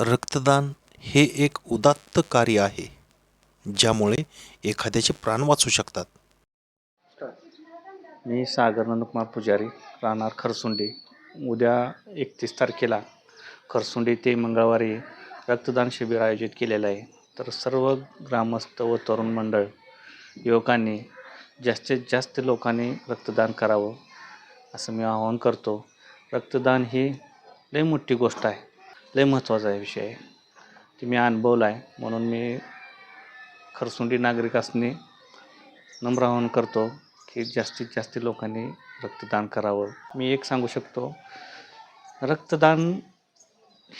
रक्तदान हे एक उदात्त कार्य आहे ज्यामुळे एखाद्याचे प्राण वाचू शकतात. मी सागर नंदकुमार पुजारी राहणार खरसुंडी. उद्या एकतीस तारखेला खरसुंडी ते मंगळवारी रक्तदान शिबिर आयोजित केलेलं आहे. तर सर्व ग्रामस्थ व तरुण मंडळ युवकांनी जास्तीत जास्त लोकांनी रक्तदान करावं असं मी आवाहन करतो. रक्तदान ही लई मोठी गोष्ट आहे. लय महत्त्वाचा आहे विषय. आहे ते मी अनुभवला आहे म्हणून मी खरसुंडी नागरिकांनी नम्र आवाहन करतो की जास्तीत जास्त लोकांनी रक्तदान करावं. मी एक सांगू शकतो. रक्तदान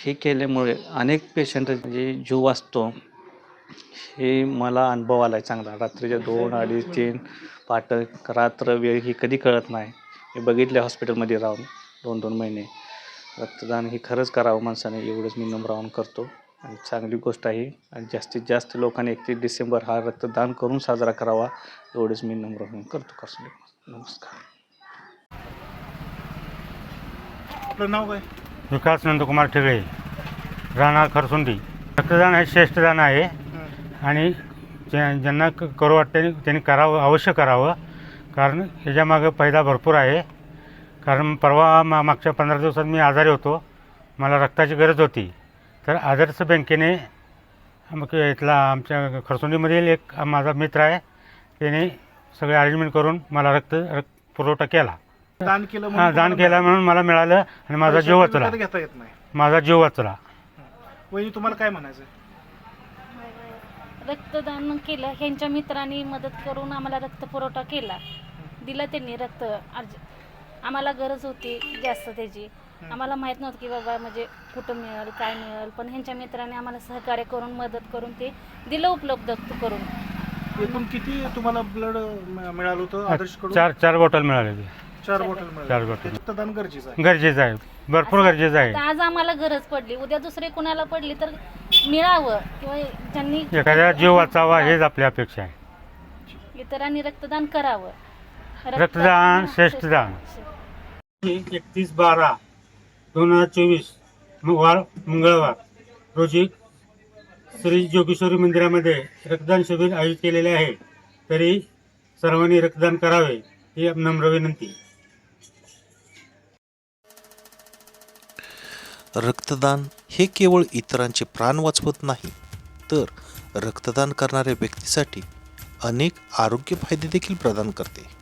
हे केल्यामुळे अनेक पेशंट जे जीव वाचतो हे मला अनुभव आला आहे चांगला. रात्रीच्या दोन अडीच तीन पाठ रात्र वेळ ही कधी कळत नाही. मी बघितले हॉस्पिटलमध्ये राहून दोन दोन महिने. रक्तदान हे खरंच करावं माणसाने एवढंच मी नम्र आवाहन करतो. आणि चांगली गोष्ट आहे आणि जास्तीत जास्त लोकांनी एकतीस डिसेंबर हा रक्तदान करून साजरा करावा एवढंच मी नम्र आवाहन करतो. कसं नमस्कार. आपलं नाव काय? विकास नंदकुमार ठेगळे राहणार खरसुंडी रक्तदान हे श्रेष्ठ दान आहे. आणि ज्या ज्यांना क- करू वाटते त्यांनी करावं अवश्य करावं. कारण ह्याच्यामागं फायदा भरपूर आहे. कारण परवा मा मागच्या पंधरा दिवसात मी आजारी होतो. मला रक्ताची गरज होती. तर आदर्श बँकेने मग इथला आमच्या खरसुंडीमधील एक माझा मित्र आहे त्याने सगळे अरेंजमेंट करून मला रक्त रक्त पुरवठा केला. दान केलं हां म्हणून दान केला म्हणून मला मिळालं आणि माझा जीव वाचला. घेता येत नाही. माझा जीव वाचला. वहिनी तुम्हाला काय म्हणायचं रक्तदान केलं. ह्यांच्या मित्रांनी मदत करून आम्हाला रक्त पुरवठा केला. दिला त्यांनी रक्त अर्ज आम्हाला गरज होती जास्त त्याची. आम्हाला माहीत नव्हतं की बाबा म्हणजे कुठं मिळेल काय मिळेल. पण ह्यांच्या मित्रांनी आम्हाला सहकार्य करून मदत करून ते दिलं उपलब्ध करून. एकूण किती तुम्हाला ब्लड मिळालं होतं आदर्श चार चार बॉटल मिळाले चार बॉटल चार मिळाले बॉटल. रक्तदान गरजेचं आहे. गरजेचं आहे. भरपूर गरजेचं आहे. आज आम्हाला गरज पडली. उद्या दुसरे कुणाला पडली तर मिळावं किंवा ज्यांनी एखाद्या जीव वाचावा हेच आपली अपेक्षा आहे. इतरांनी रक्तदान करावं. रक्तदान श्रेष्ठ दान एकतीस बारा दोन हजार चोवीस वार मंगळवार. रोजी श्री जोगेश्वरी मंदिरामध्ये रक्तदान शिबिर आयोजित केलेले आहे. तरी सर्वांनी रक्तदान करावे ही नम्र विनंती. रक्तदान हे केवळ इतरांचे प्राण वाचवत नाही तर रक्तदान करणाऱ्या व्यक्तीसाठी अनेक आरोग्य फायदे देखील प्रदान करते.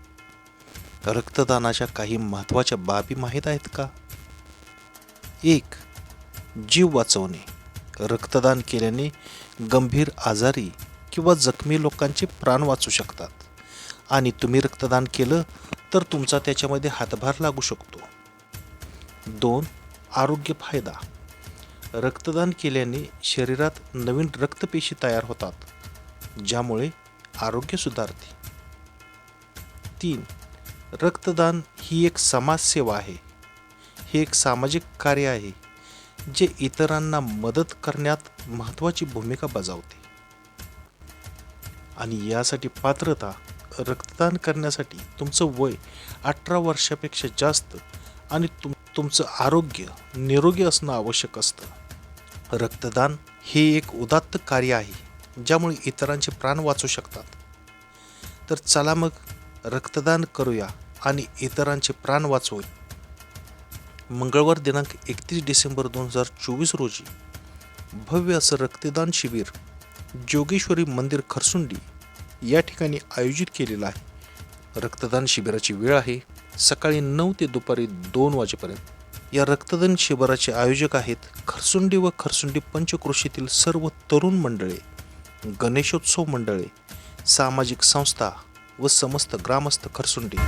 रक्तदानाच्या काही महत्त्वाच्या बाबी माहीत आहेत का? एक जीव वाचवणे. रक्तदान केल्याने गंभीर आजारी किंवा जखमी लोकांचे प्राण वाचू शकतात. आणि तुम्ही रक्तदान केलं तर तुमचा त्याच्यामध्ये हातभार लागू शकतो. दोन आरोग्य फायदा. रक्तदान केल्याने शरीरात नवीन रक्तपेशी तयार होतात ज्यामुळे आरोग्य सुधारते. तीन रक्तदान ही एक समाजसेवा आहे. हे एक सामाजिक कार्य आहे जे इतरांना मदत करण्यात महत्त्वाची भूमिका बजावते. आणि यासाठी पात्रता रक्तदान करण्यासाठी तुमचं वय अठरा वर्षापेक्षा जास्त आणि तुम तुमचं आरोग्य निरोगी असणं आवश्यक असतं. रक्तदान हे एक उदात्त कार्य आहे ज्यामुळे इतरांचे प्राण वाचू शकतात. तर चला मग रक्तदान करूया आणि इतरांचे प्राण वाचवूया मंगळवार दिनांक एकतीस डिसेंबर दोन हजार चोवीस रोजी भव्य असं रक्तदान शिबिर जोगेश्वरी मंदिर खरसुंडी या ठिकाणी आयोजित केलेलं आहे. रक्तदान शिबिराची वेळ आहे सकाळी नऊ ते दुपारी दोन वाजेपर्यंत. या रक्तदान शिबिराचे आयोजक आहेत खरसुंडी व खरसुंडी पंचक्रोशीतील सर्व तरुण मंडळे गणेशोत्सव मंडळे सामाजिक संस्था व समस्त ग्रामस्थ खरसुंडी.